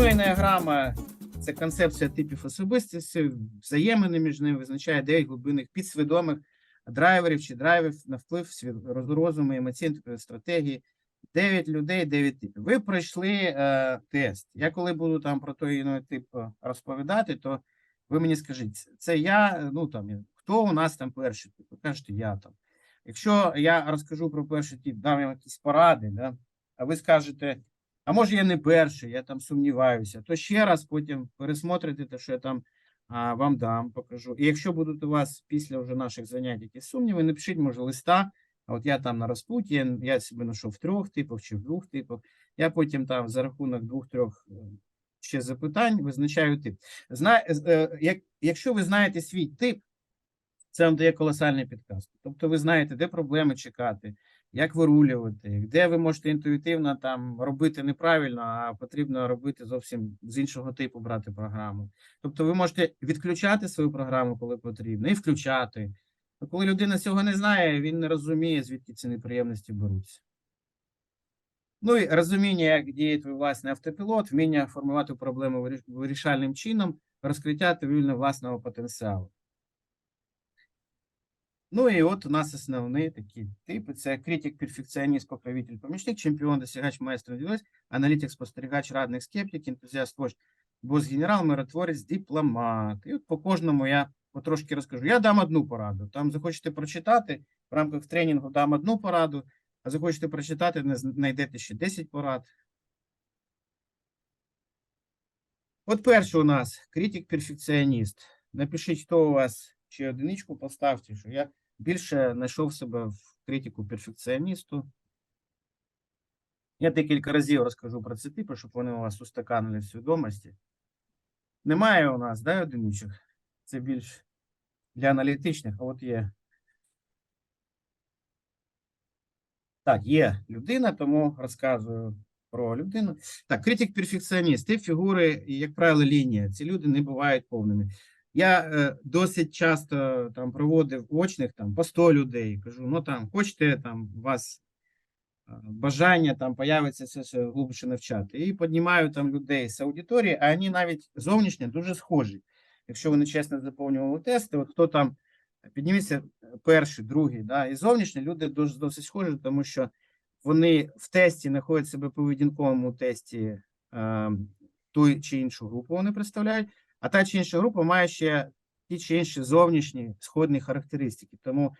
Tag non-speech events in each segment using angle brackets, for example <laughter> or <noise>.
Ну, енеаграма це концепція типів особистості, взаємини між ними визначає дев'ять глибинних підсвідомих драйверів чи драйверів на вплив розуму, емоційної стратегії. Дев'ять людей, дев'ять типів. Ви пройшли е, тест. Я коли буду там про той іной тип е, розповідати, то ви мені скажіть, це я, ну там хто у нас там перший тип? Кажете, я там. Якщо я розкажу про перший тип, дам вам якісь поради, да? а ви скажете, а може я не перший, я там сумніваюся, то ще раз потім пересмотрите те, що я там а, вам дам, покажу. І якщо будуть у вас після вже наших занять якісь сумніви, напишіть, може, листа. А от я там на розпуті, я, себе знайшов в трьох типах чи в двох типах. Я потім там за рахунок двох-трьох е, ще запитань визначаю тип. Зна, е, як, якщо ви знаєте свій тип, це вам дає колосальний підказку. Тобто ви знаєте, де проблеми чекати, як вирулювати, де ви можете інтуїтивно там робити неправильно, а потрібно робити зовсім з іншого типу брати програму. Тобто ви можете відключати свою програму, коли потрібно, і включати. А коли людина цього не знає, він не розуміє, звідки ці неприємності беруться. Ну і розуміння, як діє твій власний автопілот, вміння формувати проблеми вирішальним чином, розкриття та вільно власного потенціалу. Ну і от у нас основні такі типи: це критик, перфекціоніст, покровитель, помічник, чемпіон, досягач, майстер, ділець, аналітик, спостерігач, радник, скептик, ентузіаст, вождь, бос-генерал, миротворець, дипломат. І от по кожному я потрошки розкажу. Я дам одну пораду. Там захочете прочитати, в рамках тренінгу дам одну пораду, а захочете прочитати, знайдете ще 10 порад. От перший у нас критик-перфекціоніст. Напишіть, хто у вас чи одиничку поставте, що я більше знайшов себе в критику перфекціоністу. Я декілька разів розкажу про ці типи, щоб вони у вас устаканили в свідомості. Немає у нас, да, одиничок? Це більш для аналітичних, а от є. Так, є людина, тому розказую про людину. Так, критик-перфекціоніст, тип фігури, як правило, лінія. Ці люди не бувають повними. Я е, досить часто там проводив очних там по 100 людей. Кажу, ну там хочете там у вас е, бажання там появиться це все глибше навчати. І піднімаю там людей з аудиторії, а вони навіть зовнішньо дуже схожі. Якщо вони чесно заповнювали тести, от хто там підніметься перший, другий, да, і зовнішні люди дуже досить схожі, тому що вони в тесті знаходять себе поведінковому тесті е, ту чи іншу групу вони представляють, а та чи інша група має ще ті чи інші зовнішні сходні характеристики. Тому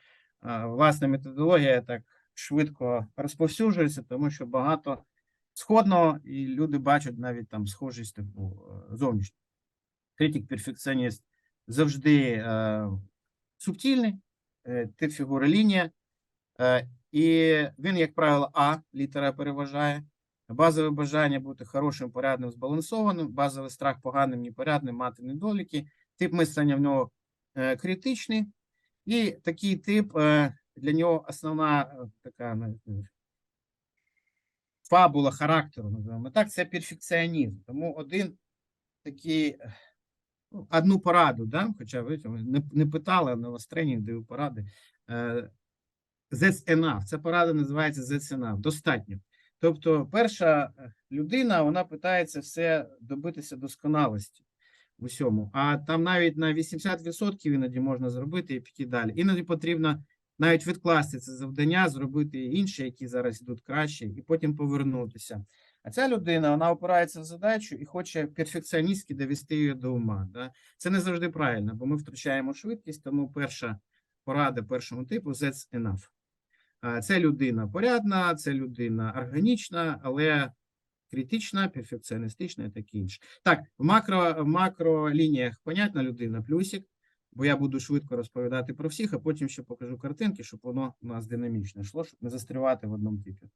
власна методологія так швидко розповсюджується, тому що багато сходного, і люди бачать навіть там схожість таку е, зовнішню. Критик, перфекціоніст завжди е, субтільний, е, тип фігури лінія. Е, і він, як правило, А, літера переважає. Базове бажання бути хорошим, порядним, збалансованим, базовий страх поганим, непорядним, мати недоліки. Тип мислення в нього е, критичний. І такий тип е, для нього основна е, така ну, фабула характеру, називаємо так, це перфекціонізм. Тому один такий, ну, одну пораду, да? хоча ви не, не питали, а на вас тренінг даю поради. That's enough. Ця порада називається That's enough. Достатньо. Тобто, перша е, людина вона питається все добитися досконалості в усьому. А там навіть на 80% іноді можна зробити і піти далі. Іноді потрібно навіть відкласти це завдання, зробити інші, які зараз йдуть краще, і потім повернутися. А ця людина вона опирається в задачу і хоче перфекціоністськи довести її до ума. Да? Це не завжди правильно, бо ми втрачаємо швидкість, тому перша порада першому типу that's enough. А, Це людина порядна, це людина органічна, але критична, перфекціоністична і таке інше. Так, в макро, в макролініях понятна людина, плюсик, бо я буду швидко розповідати про всіх, а потім ще покажу картинки, щоб воно у нас динамічно йшло, щоб не застрівати в одному типі.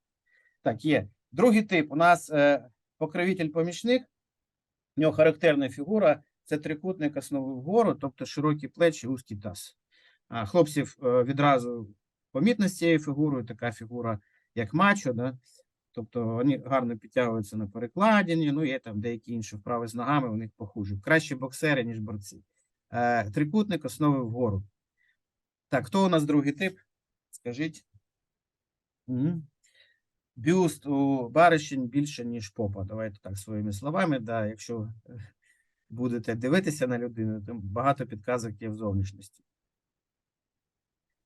Так, є. Другий тип у нас е, покровитель-помічник. В нього характерна фігура це трикутник основи вгору, тобто широкі плечі, узкий таз. Хлопців е, відразу помітно з цією фігурою, така фігура, як мачо, да? тобто вони гарно підтягуються на перекладині, ну є там деякі інші вправи з ногами, у них похуже. Краще боксери, ніж борці. Е, трикутник основи вгору. Так, хто у нас другий тип? Скажіть. Мгм. бюст у баришень більше, ніж попа. Давайте так своїми словами. Да, якщо е, будете дивитися на людину, то багато підказок є в зовнішності.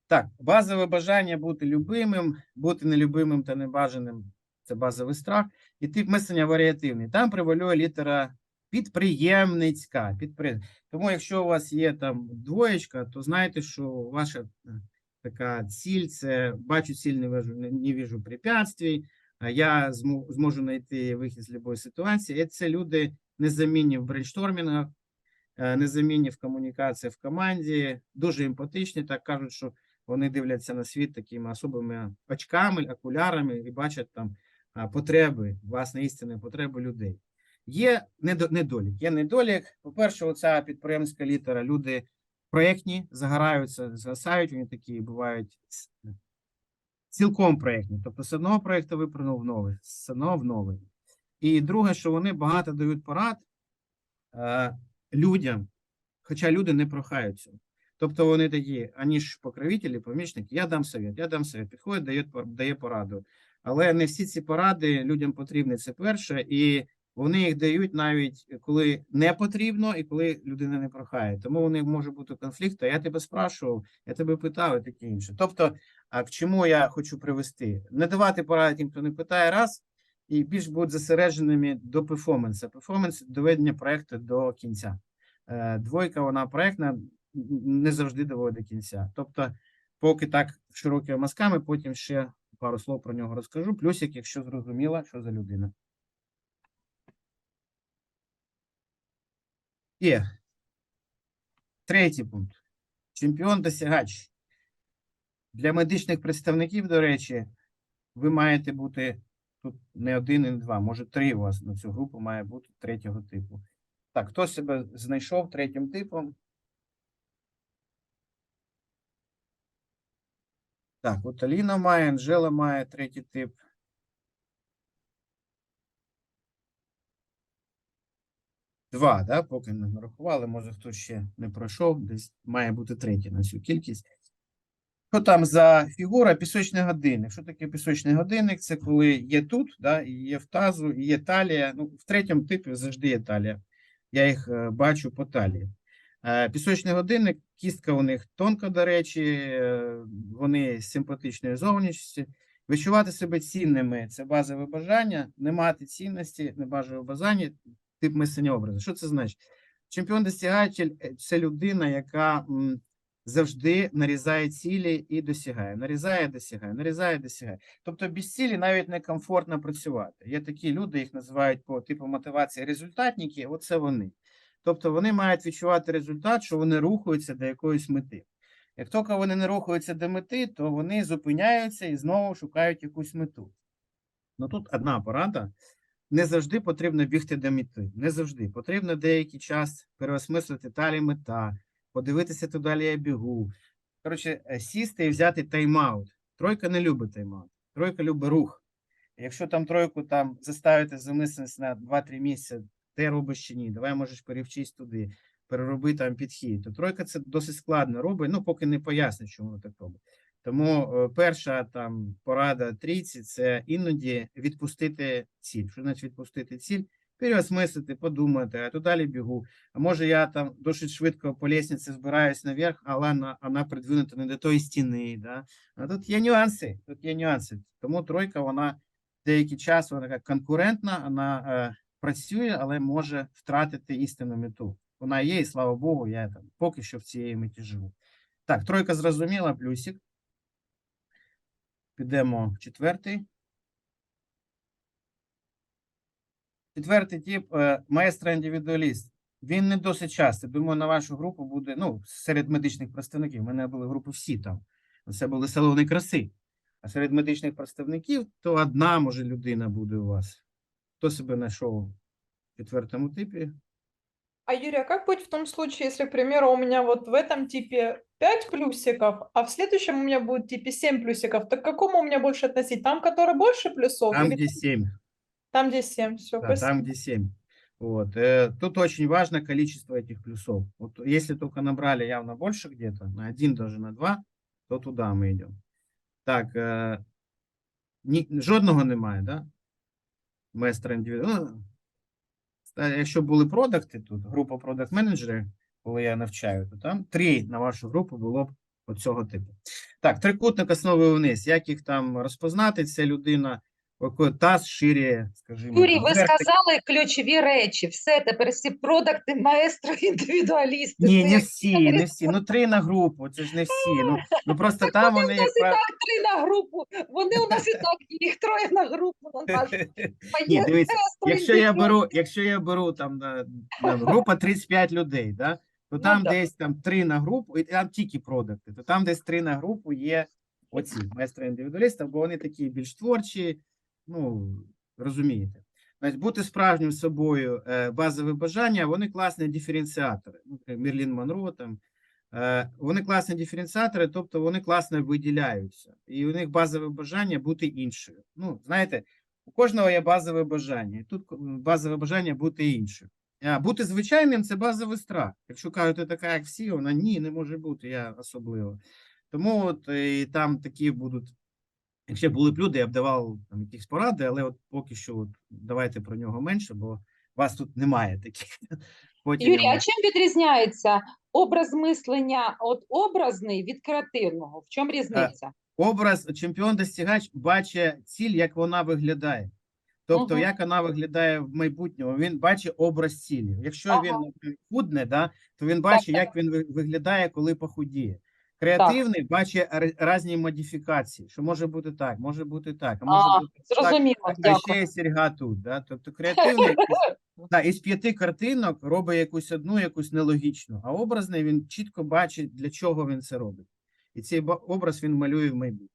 Так, базове бажання бути любимим, бути нелюбимим та небажаним це базовий страх. І тип мислення варіативний. Там превалює літера підприємницька. Підпри... Тому, якщо у вас є там двоєчка, то знайте, що ваша е, така ціль це бачу ціль, не вижу, не, вижу препятствий, я зможу знайти вихід з будь-якої ситуації. І це люди незамінні в брейнштормінгах, е, незамінні в комунікації в команді, дуже емпатичні, так кажуть, що вони дивляться на світ такими особими очками, окулярами і бачать там потреби, власне, істинні потреби людей. Є недолік. Є недолік. По-перше, оця підприємська літера. Люди проєктні, загораються, згасають, вони такі бувають цілком проєктні. Тобто з одного проєкту випрыгнув в новий, з одного в новий. І друге, що вони багато дають порад е, людям, хоча люди не прохають цього. Тобто вони такі, ані ж покровителі, помічники, я дам совет, я дам совет, підходить, дає, дає пораду. Але не всі ці поради людям потрібні, це перше, і вони їх дають навіть коли не потрібно, і коли людина не прохає. Тому вони може бути конфлікт, а я тебе спрашував, я тебе питав і таке інше. Тобто, а к чому я хочу привести? Не давати поради тим, хто не питає раз, і більш будуть зосередженими до перформанса. Перформанс доведення проекту до кінця. Е, Двойка, вона проектна, не завжди доводить до кінця. Тобто, поки так широкими мазками, потім ще пару слов про нього розкажу. Плюсик, якщо зрозуміла, що за людина. І третій пункт. Чемпіон досягач. Для медичних представників, до речі, ви маєте бути тут не один і не два, може три у вас на цю групу має бути третього типу. Так, хто себе знайшов третім типом? Так, от Аліна має, Анжела має третій тип. Два, да, поки не нарахували, може хтось ще не пройшов, десь має бути третій на цю кількість. Що там за фігура? Пісочний годинник. Що таке пісочний годинник? Це коли є тут, да, є в тазу, і є талія. Ну, в третьому типі завжди є талія. Я їх е, бачу по талії. Е, Пісочний годинник, кістка у них тонка, до речі, е, вони симпатичної зовнішності. Відчувати себе цінними це базове бажання, не мати цінності, не бажано бажання, тип мислення образу. Що це значить? Чемпіон досягатель це людина, яка завжди нарізає цілі і досягає. Нарізає, досягає, нарізає, досягає. Тобто без цілі навіть некомфортно працювати. Є такі люди, їх називають по типу мотивації результатники. Оце вони. Тобто вони мають відчувати результат, що вони рухаються до якоїсь мети. Як тільки вони не рухаються до мети, то вони зупиняються і знову шукають якусь мету. Ну тут одна порада. Не завжди потрібно бігти до мети. Не завжди. Потрібно деякий час переосмислити далі мета, подивитися, то далі я бігу. Коротше, е, сісти і взяти тайм-аут. Тройка не любить тайм-аут. Тройка любить рух. Якщо там тройку там заставити замислитися на 2-3 місяці, ти робиш чи ні, давай можеш перевчись туди, перероби там підхід. То тройка це досить складно робить, ну поки не пояснить, чому так робить. Тому е, перша там порада трійці це іноді відпустити ціль. Що значить відпустити ціль? Переосмислити, подумати, а то далі бігу. А може я там досить швидко по лестниці збираюсь наверх, але вона, вона придвинута не до тої стіни. Да? А тут є нюанси. Тут є нюанси. Тому тройка, вона деякий час вона конкурентна, вона е, працює, але може втратити істинну мету. Вона є, і слава Богу, я там поки що в цієї меті живу. Так, тройка зрозуміла, плюсик. Підемо четвертий. Четвертий тип е, маестро індивідуаліст. Він не досить часто. Думаю, на вашу групу буде, ну, серед медичних представників. У мене були групи всі там. Це були салони краси. А серед медичних представників то одна, може, людина буде у вас. Хто себе знайшов в четвертому типі? А Юрий, а как быть в том случае, если, к примеру, у меня вот в этом типе 5 плюсиков, а в следующем у меня будет в типе 7 плюсиков, так к какому у меня больше относить? Там, который больше плюсов, Там, или где 7. там, где 7? Все, Да, там, где 7. Вот. э, Тут очень важно количество этих плюсов. Вот если только набрали явно больше где-то, на один даже на два, то туда мы идем. Так, э, Ні, жодного немає, да? Майстра індивідуально. Ну, якщо були продакти тут, група продакт менеджерів, коли я навчаю, то там три на вашу групу було б оцього типу. Так, трикутник основи вниз. Як їх там розпознати? Це людина, таз ширі, скажімо. Юрій, ви сказали ключові речі. Все, тепер всі продакти, маестро, <laughs> індивідуалісти. Ні, не всі, не всі. Ну, три на групу, це ж не всі. Ну, ну <laughs> просто там Вони вони, у як нас і так три на групу. Вони у нас і так їх троє на групу. Ну, <laughs> наш Ні, дивіться, якщо я беру, якщо я беру там, на- там група 35 людей, да, то Ну, там так. десь там три на групу, і там тільки продукти, то там десь три на групу є оці майстри індивідуалісти, бо вони такі більш творчі, ну розумієте. Значить, бути справжнім собою, е, базове бажання, вони класні диференціатори. Ну, Мерлін Монро там. Е, Вони класні диференціатори, тобто вони класно виділяються, і у них базове бажання бути іншою. Ну, знаєте, у кожного є базове бажання, і тут базове бажання бути іншим. А бути звичайним це базовий страх. Якщо кажуть, така, як всі, вона ні, не може бути, я особливо. Тому от е, і там такі будуть. Якщо були б люди, я б давав там якісь поради, але от поки що от, давайте про нього менше, бо вас тут немає таких. <laughs> Потім Юрій, я а чим відрізняється образ мислення от образний від креативного? В чому різниця? образ чемпіон-достигач бачить ціль, як вона виглядає. Тобто, Мгм. як вона виглядає в майбутньому, він бачить образ цілі. Якщо він Ага. наприклад, худне, да, то він бачить, так. як він виглядає, коли похудіє. Креативний бачить р- різні модифікації, що може бути так, може бути так, а може А, бути так. Зрозуміло, А ще є серьга тут. Да? Тобто креативний <laughs> із- да, із п'яти картинок робить якусь одну, якусь нелогічну, а образний він чітко бачить, для чого він це робить. І цей образ він малює в майбутнє.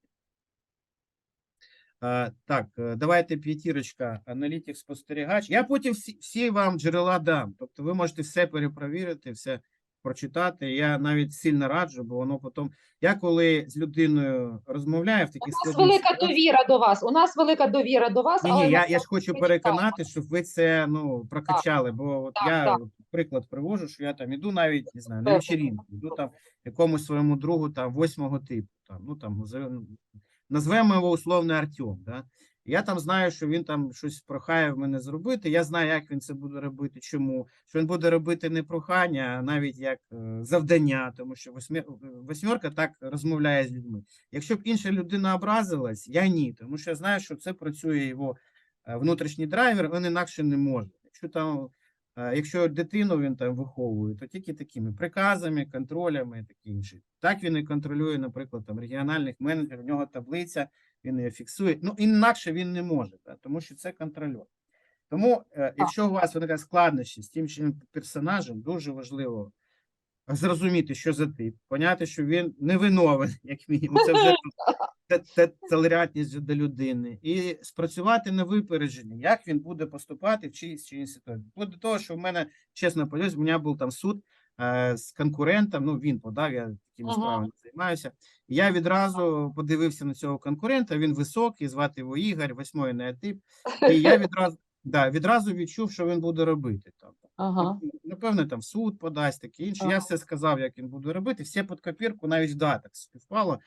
Так, е, давайте п'ятірочка, аналітик, спостерігач. Я потім всі, всі вам джерела дам. Тобто ви можете все перепровірити, все прочитати. Я навіть сильно раджу, бо воно потім. Я коли з людиною розмовляю в У таких нас велика довіра до вас. У нас велика довіра до вас, ні, але ні, я, я ж хочу переконати, щоб ви це ну прокачали. Бо от Так, я так. приклад привожу, що я там іду навіть не знаю на Певно. вечірінку, іду там якомусь своєму другу там восьмого типу. Там ну там назвемо його условно Артем. Да? Я там знаю, що він там щось прохає в мене зробити. Я знаю, як він це буде робити. Чому що він буде робити не прохання, а навіть як е, завдання, тому що восьмі- восьмерка так розмовляє з людьми. Якщо б інша людина образилась, я ні, тому що я знаю, що це працює його е, внутрішній драйвер, він інакше не може. Якщо там, е, якщо дитину він там виховує, то тільки такими приказами, контролями і таке інше. Так він і контролює, наприклад, там регіональних менеджерів, в нього таблиця, він її фіксує. Ну інакше він не може, так, тому що це контрольор. Тому, е, якщо у вас виникає складнощі з тим чи персонажем, дуже важливо зрозуміти, що за тип, поняти, що він не виновен, як мінімум. Це вже <laughs> те- толерантність до людини, і спрацювати на випередження, як він буде поступати в чиїсь чи іншій ситуації. Вплоть до того, що в мене, чесно подивлюсь, у мене був там суд з конкурентом, ну він подав, я такими Ага. справами займаюся. Я відразу подивився на цього конкурента, він високий, звати його Ігор, восьмої неотип, і я відразу, да, відразу відчув, що він буде робити там. Ага. Напевно, там суд подасть, таке інше. Я все сказав, як він буде робити. Все під копірку, навіть дата співпало.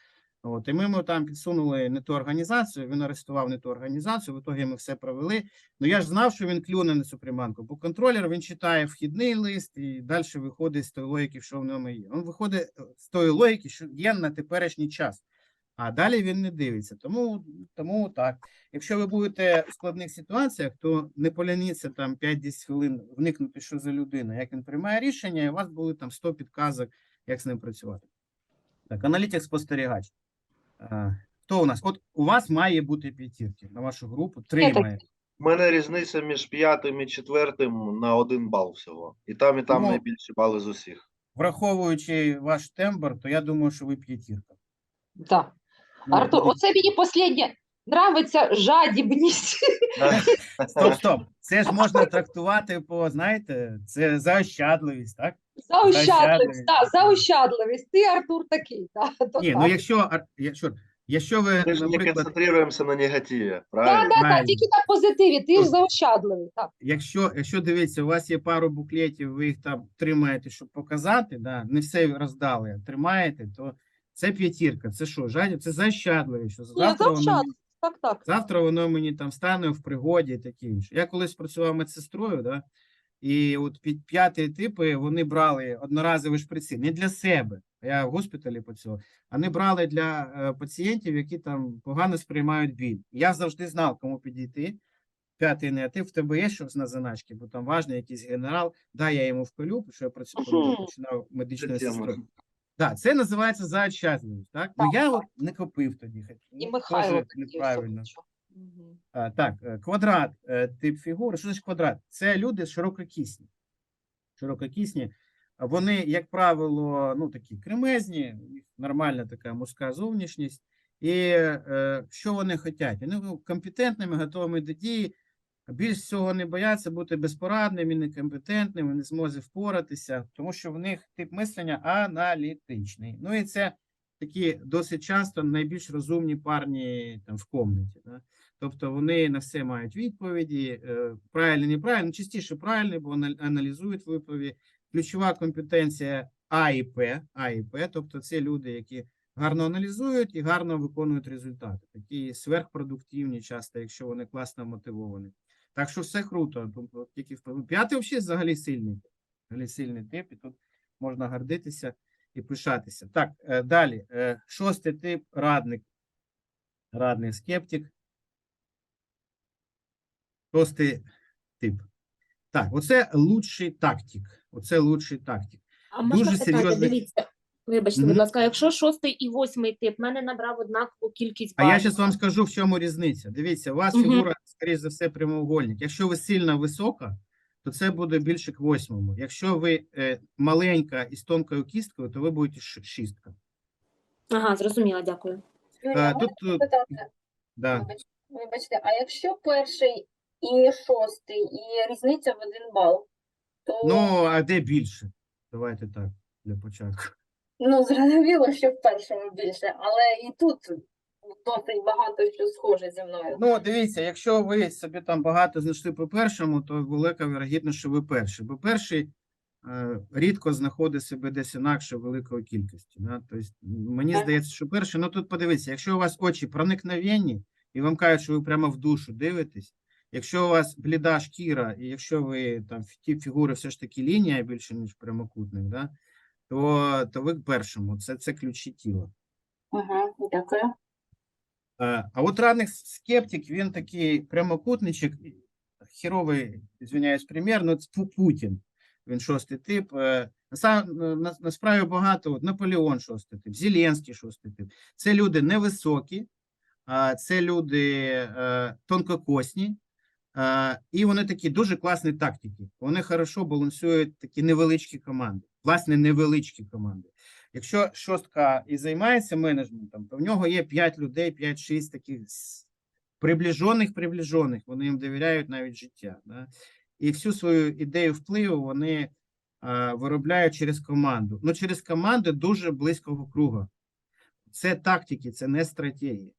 От, і ми йому там підсунули не ту організацію, він арестував не ту організацію, в ітогі ми все провели. Ну я ж знав, що він клюне на цю приманку, бо контролер він читає вхідний лист і далі виходить з тої логіки, що в ньому є. Він виходить е, з тої логіки, що є на теперішній час. А далі він не дивиться. Тому, тому так. Якщо ви будете в складних ситуаціях, то не поляніться там 5-10 хвилин вникнути, що за людина, як він приймає рішення, і у вас буде там 100 підказок, як з ним працювати. Так, аналітик спостерігач. Хто у нас? От у вас має бути п'ятірки на вашу групу, три має. У мене різниця між п'ятим і четвертим на один бал всього. І там, і там Ну, найбільші бали з усіх. Враховуючи ваш тембр, то я думаю, що ви п'ятірка. Да. Ну, Артур, тоді- оце мені останнє нравиться жадібність. <laughs> Стоп, стоп. Це ж можна трактувати по, знаєте, це заощадливість, так? Заощадливість, Заощадливість. заощадливість. Ти, Артур, такий. Да, <laughs> то Ні, ну якщо, ар- якщо, якщо ви, Ми ж не наприклад, концентруємося на негативі, Да, правильно? да, да, правильно. тільки на позитиві, ти ж заощадливий. Так. якщо, якщо дивіться, у вас є пару буклетів, ви їх там тримаєте, щоб показати, да, не все роздали, а тримаєте, то це п'ятірка. Це що, жадіб? Це заощадливість. Що Ні, завтра воно, заощадливість. Так, так. Завтра воно мені там стане в пригоді і таке інше. Я колись працював медсестрою, да, і от під п'яті типи вони брали одноразові шприци не для себе. Я в госпіталі працював, а не брали для е, пацієнтів, які там погано сприймають біль. Я завжди знав, кому підійти. П'ятий не, а ти в тебе є щось на заначки, бо там важний якийсь генерал. Да, я йому вколю, що я працював, починав медичною сестрою. Да, це називається заощаджливість. Так? Ну я так. от не копив тоді. І ну, Михайло теж неправильно. особливо. А, так, е, квадрат, е, тип фігури. Що значить квадрат? Це люди ширококісні. Ширококісні. Вони, як правило, ну такі кремезні, нормальна така мужська зовнішність. І е, що вони хочуть? Вони компетентними, готовими до дії. Більш всього не бояться бути безпорадними, некомпетентними, не змозі впоратися, тому що в них тип мислення аналітичний. Ну і це такі досить часто найбільш розумні парні там в комнаті. Да? Тобто вони на все мають відповіді, е, правильно, неправильно, частіше правильно, бо аналізують відповіді. Ключова компетенція А і П, А і П, тобто це люди, які гарно аналізують і гарно виконують результати. Такі сверхпродуктивні, часто, якщо вони класно мотивовані. Так що все круто. Тільки в п'ятий взагалі сильний. Взагалі сильний тип, і тут можна гордитися і пишатися. Так, е, далі. Е, Шостий тип радник. Радний скептик. Шостий тип. Так, оце лучший тактик. Оце лучший тактик. А можна Дуже питання, серйозний- дивіться, вибачте, Мгм. будь ласка, якщо шостий і восьмий тип, в мене набрав однакову кількість А я зараз вам скажу, в чому різниця. Дивіться, у вас Мгм. фігура, скоріш за все, прямоугольник. Якщо ви сильно висока, то це буде більше к восьмому. Якщо ви е, маленька і з тонкою кісткою, то ви будете шістка. Ага, зрозуміла, дякую. Е, тут, тут, да. Вибачте, а якщо перший і шостий, і різниця в один бал, то Ну, а де більше? Давайте так, для початку. ну, зрозуміло, що в першому більше, але і тут досить багато що схоже зі мною. Ну, дивіться, якщо ви собі там багато знайшли по першому, то велика вірогідність, що ви перший. Бо перший е, рідко знаходить себе десь інакше великої кількості. Да? Тобто, мені Так. здається, що перший, ну тут подивіться, якщо у вас очі проникновенні, і вам кажуть, що ви прямо в душу дивитесь, якщо у вас бліда шкіра, і якщо ви там тип фігури все ж таки лінія більше, ніж прямокутник, да? то, то ви к першому. Це, це ключі тіла. Угу, дякую. Е, А от радник скептик, він такий прямокутничок, херовий, звиняюсь, примір, ну це Путін. Він шостий тип. Е, наса- на- Насправді багато, от Наполеон шостий тип, Зеленський шостий тип. Це люди невисокі, це люди е, тонкокосні, і вони такі дуже класні тактики. Вони хорошо балансують такі невеличкі команди, власне, невеличкі команди. Якщо шостка і займається менеджментом, то в нього є 5 людей, 5-6 таких приближених, приближених. Вони їм довіряють навіть життя. Да? І всю свою ідею впливу вони а, виробляють через команду. Ну, через команди дуже близького круга. Це тактики, це не стратегії.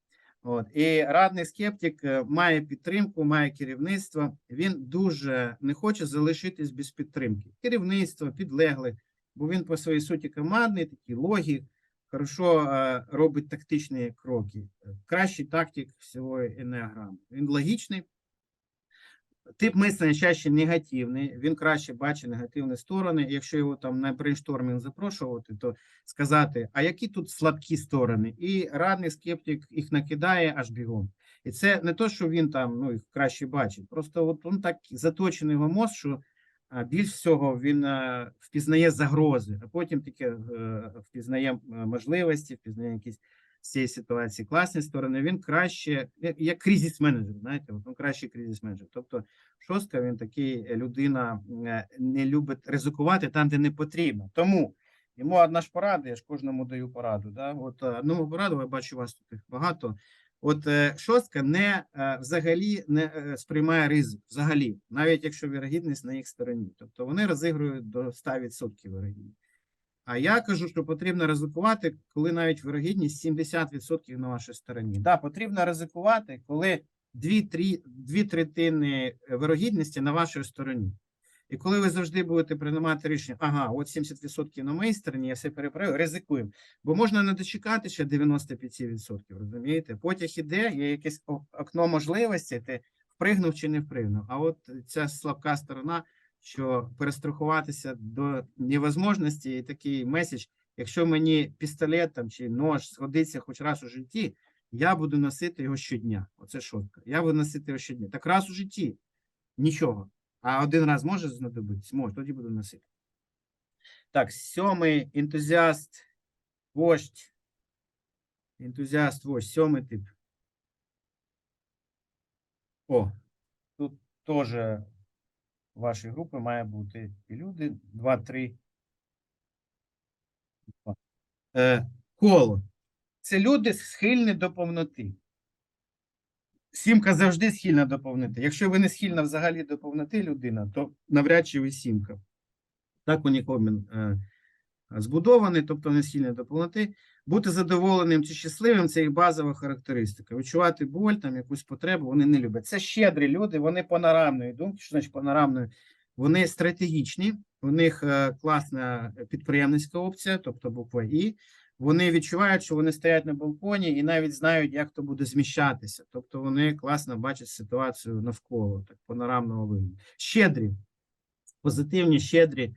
От. І радний скептик е, має підтримку, має керівництво. Він дуже не хоче залишитись без підтримки. Керівництво, підлеглих, бо він по своїй суті командний, такий логік, хорошо е, робить тактичні кроки. Кращий тактик всього енеаграми. Він логічний. Тип мислення чаще негативний, він краще бачить негативні сторони. Якщо його там на брейнштормінг запрошувати, то сказати, а які тут слабкі сторони? І радний скептик їх накидає аж бігом. І це не то, що він там ну, їх краще бачить. Просто от він так заточений його мозк, що більш всього він впізнає загрози, а потім таке е, впізнає е, можливості, впізнає якісь цієї ситуації класні сторони. Він краще, як, кризис-менеджер, знаєте, він кращий кризис-менеджер. Тобто шостка він такий е, людина е, не любить ризикувати там, де не потрібно. Тому йому одна ж порада, я ж кожному даю пораду. Да? От е, одному пораду, я бачу, вас тут багато. От е, шостка не е, взагалі не е, сприймає ризик, взагалі, навіть якщо вірогідність на їх стороні. Тобто вони розігрують до 100% вірогідність. А я кажу, що потрібно ризикувати, коли навіть вірогідність 70% на вашій стороні. Да, потрібно ризикувати, коли дві, три, дві третини вирогідності на вашій стороні. І коли ви завжди будете приймати рішення, ага, от 70% на моїй стороні, я все переправив, ризикуємо. Бо можна не дочекати ще 95%, розумієте? Потяг іде, є якесь окно можливості, ти впригнув чи не впригнув. А от ця слабка сторона, що перестрахуватися до невозможності, і такий меседж, якщо мені пістолет там, чи нож згодиться хоч раз у житті, я буду носити його щодня. Оце шутка. Я буду носити його щодня. Так раз у житті нічого. А один раз може знадобитись? Може, тоді буду носити. Так, сьомий ентузіаст, вождь. Ентузіаст, вождь, сьомий тип. О, тут теж вашої групи має бути і люди. Два, три. Два. Е, коло. Це люди схильні до повноти. Сімка завжди схильна до повноти. Якщо ви не схильна взагалі до повноти людина, то навряд чи ви сімка. Так у нікого е, збудований, тобто не схильний до повноти. Бути задоволеним чи щасливим це їх базова характеристика. Відчувати боль, там якусь потребу вони не люблять. Це щедрі люди, вони панорамної думки, що значить панорамної, вони стратегічні, у них е, класна підприємницька опція, тобто буква І. Вони відчувають, що вони стоять на балконі і навіть знають, як то буде зміщатися. Тобто вони класно бачать ситуацію навколо, так панорамного вигляду. Щедрі, позитивні, щедрі,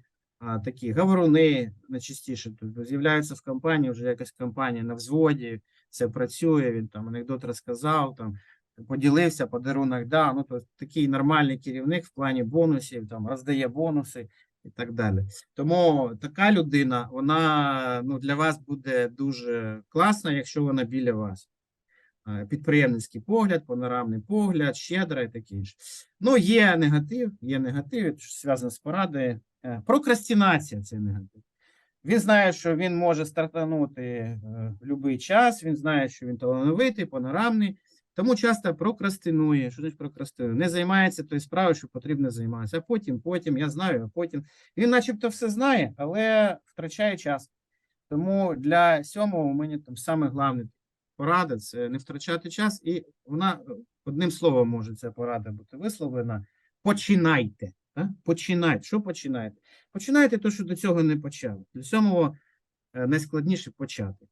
такі говоруни найчастіше тут з'являються в компанії, вже якась компанія на взводі, це працює, він там анекдот розказав, там поділився, подарунок дав. Ну, то такий нормальний керівник в плані бонусів, там роздає бонуси і так далі. Тому така людина, вона ну, для вас буде дуже класна, якщо вона біля вас. Підприємницький погляд, панорамний погляд, щедра і таке інше. Ну, є негатив, є негатив, що зв'язано з порадою. Е, Прокрастинація це негатив. Він знає, що він може стартанути е, будь-який час, він знає, що він талановитий, панорамний, тому часто прокрастинує. Що значить прокрастинує? Не займається тою справою, що потрібно займатися. А потім, потім, я знаю, а потім. Він начебто все знає, але втрачає час. Тому для сьомого у мене там саме головне порада це не втрачати час, і вона е, одним словом може ця порада бути висловлена. Починайте. Починайте. Що починайте? Починайте те, що до цього не почали. Для сьомого е, найскладніше почати.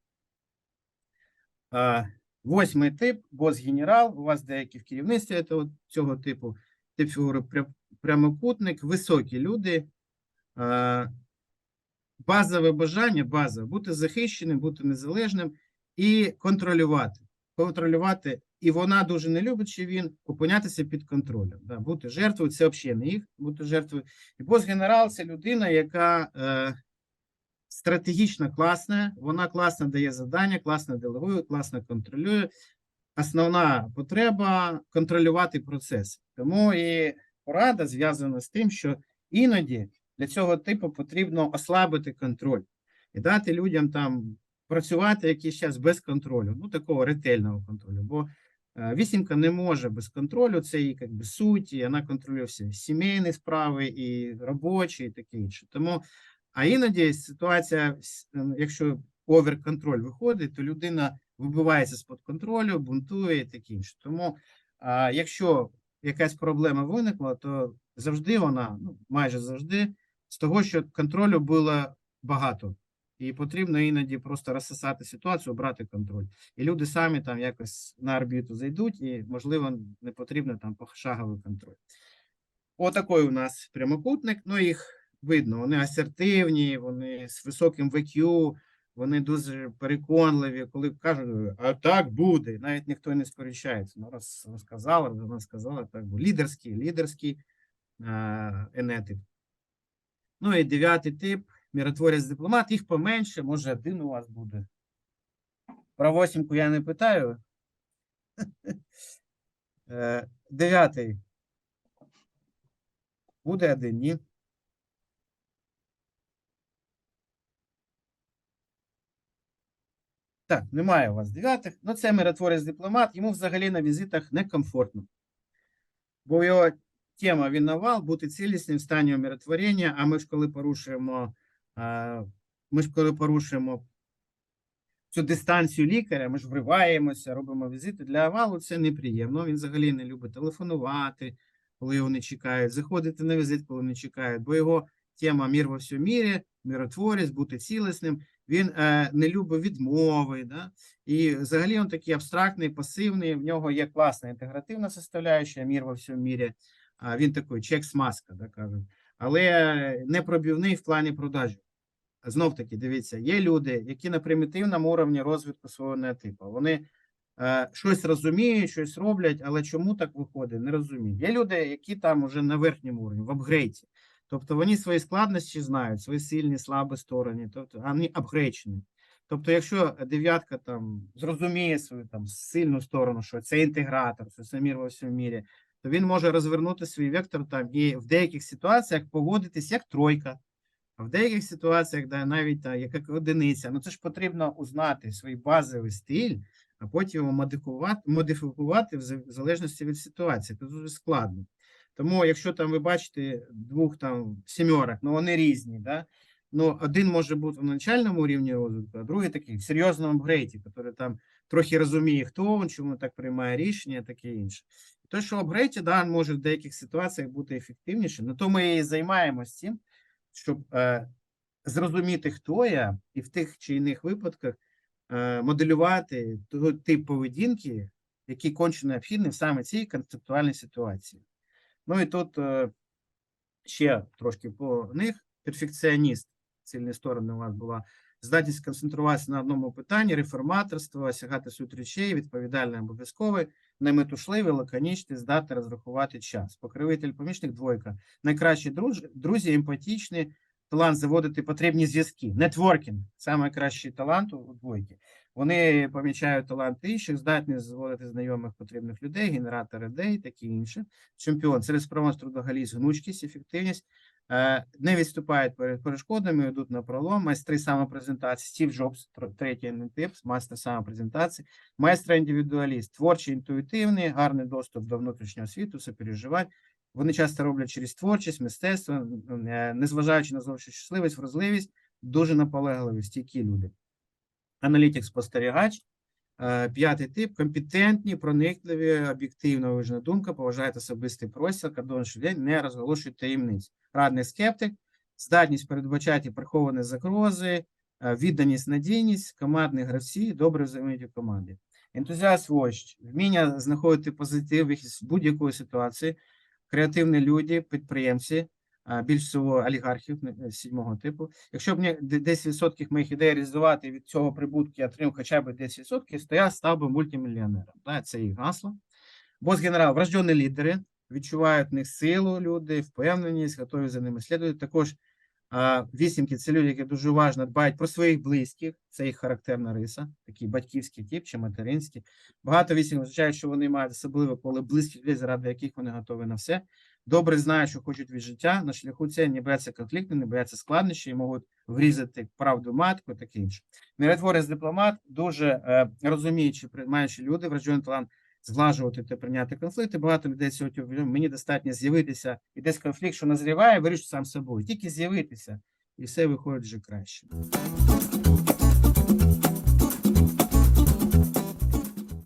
Восьмий тип, бос-генерал. У вас деякі в керівництві цього типу. Тип фігури прямокутник, високі люди. Базове бажання, базове, бути захищеним, бути незалежним і контролювати. Контролювати, і вона дуже не любить, що він опинятися під контролем. Да, бути жертвою це взагалі не їх, бути жертвою. І бос-генерал це людина, яка е, стратегічно класна, вона класно дає завдання, класно делегує, класно контролює. Основна потреба контролювати процес. Тому і порада зв'язана з тим, що іноді для цього типу потрібно ослабити контроль і дати людям там працювати якийсь час без контролю, ну такого ретельного контролю. Бо вісімка не може без контролю, це її як суть, і вона контролює всі сімейні справи, і робочі, і таке інше. Тому, а іноді ситуація, е, якщо оверконтроль виходить, то людина вибивається з-під контролю, бунтує і таке інше. Тому, а, якщо якась проблема виникла, то завжди вона, ну майже завжди, з того, що контролю було багато. І потрібно іноді просто розсосати ситуацію, брати контроль. І люди самі там якось на орбіту зайдуть, і, можливо, не потрібно там пошаговий контроль. Отакий у нас прямокутник. Ну, їх видно, вони асертивні, вони з високим VQ, вони дуже переконливі, коли кажуть, а так буде, навіть ніхто не сперечається. Ну, раз розказала, вона сказала, так буде. Лідерський, лідерський енетик. Ну і дев'ятий тип, миротворець дипломат, їх поменше, може один у вас буде. Про восімку я не питаю. <laughs> Е, Дев'ятий. Буде один, ні? Так, немає у вас дев'ятих. Ну, це миротворець дипломат, йому взагалі на візитах некомфортно. Бо його тема він навал, бути цілісним в стані умиротворення, а ми ж коли порушуємо, ми ж коли порушуємо цю дистанцію лікаря, ми ж вриваємося, робимо візити. Для овалу це неприємно. Він взагалі не любить телефонувати, коли його не чекають, заходити на візит, коли не чекають, бо його тема мір во всьому мірі, миротворець, бути цілісним. Він е, не любить відмови, да? і взагалі він такий абстрактний, пасивний. В нього є класна інтегративна составляюча, мір во всьому мірі. А він такий чек-смазка, да, кажуть, але не пробівний в плані продажу. Знов таки, дивіться, є люди, які на примітивному уровні розвитку свого неотипу. Вони е, щось розуміють, щось роблять, але чому так виходить, не розуміють. Є люди, які там уже на верхньому уровні, в апгрейді. Тобто вони свої складності знають, свої сильні, слабі сторони, тобто вони апгрейчені. Тобто, якщо дев'ятка там зрозуміє свою там сильну сторону, що це інтегратор, що це мір во всьому мірі, то він може розвернути свій вектор там і в деяких ситуаціях поводитись як тройка, а в деяких ситуаціях, да, навіть та, як одиниця. Ну це ж потрібно узнати свій базовий стиль, а потім його модифікувати, модифікувати в залежності від ситуації. Це дуже складно. Тому, якщо там ви бачите двох там сімерок, ну вони різні, да? ну один може бути в начальному рівні розвитку, а другий такий в серйозному апгрейді, який там трохи розуміє, хто він, чому так приймає рішення, таке інше. Те, що апгрейді, да, може в деяких ситуаціях бути ефективнішим, на то ми і займаємося цим, щоб е, зрозуміти, хто я, і в тих чи інших випадках е, моделювати той тип поведінки, який конче необхідний саме цій концептуальній ситуації. Ну і тут е, ще трошки по них. Перфекціоніст, сильні сторони у вас була здатність концентруватися на одному питанні, реформаторство, осягати суть речей, відповідальний обов'язковий, неметушливий, лаконічний, здатний розрахувати час. Покривитель помічник двойка. Найкращі друж, друзі, емпатічні, талант заводити потрібні зв'язки. Нетворкінг найкращий талант у двойки. Вони помічають талант інших, здатні зводити знайомих потрібних людей, генератор ідей, такі інше. Чемпіон цілеспромовність, трудоголізм, гнучкість, ефективність. Е, Не відступають перед перешкодами, йдуть на пролом. Майстри самопрезентації. Стів Джобс, третій тип, майстер самопрезентації. Майстер індивідуаліст, творчий, інтуїтивний, гарний доступ до внутрішнього світу, сопереживань. Вони часто роблять через творчість, мистецтво, е, незважаючи на зовсім щасливість, вразливість, дуже наполегливі, стійкі люди. Аналітик спостерігач. Е, П'ятий тип компетентні, проникливі, об'єктивна вижна думка, поважають особистий простір, кордон щодень, не розголошують таємниць. Радний скептик, здатність передбачати приховані загрози, е, відданість, надійність, командні гравці, добре взаємодіють у команді. Ентузіаст вождь, вміння знаходити позитив з будь-якої ситуації, креативні люди, підприємці, більш всього олігархів е, типу. Якщо б мені 10% моїх ідей реалізувати від цього прибутку, я отримав хоча б 10%, то я став би мультимільйонером. Це їх гасло. Бос генерал, врождені лідери, відчувають в них силу люди, впевненість, готові за ними слідувати. Також вісімки це люди, які дуже уважно дбають про своїх близьких, це їх характерна риса, такий батьківський тип чи материнський. Багато вісім означає, що вони мають особливе поле близьких людей, заради яких вони готові на все. Добре знають, що хочуть від життя. На шляху це не бояться конфлікту, не бояться складнощів, і можуть врізати правду матку, таке інше. Миротворець дипломат, дуже е, розуміючи, приймаючи люди, врождений талант зглажувати та прийняти конфлікти. Багато людей сьогодні мені достатньо з'явитися і десь конфлікт, що назріває, вирішити сам собою. Тільки з'явитися, і все виходить вже краще.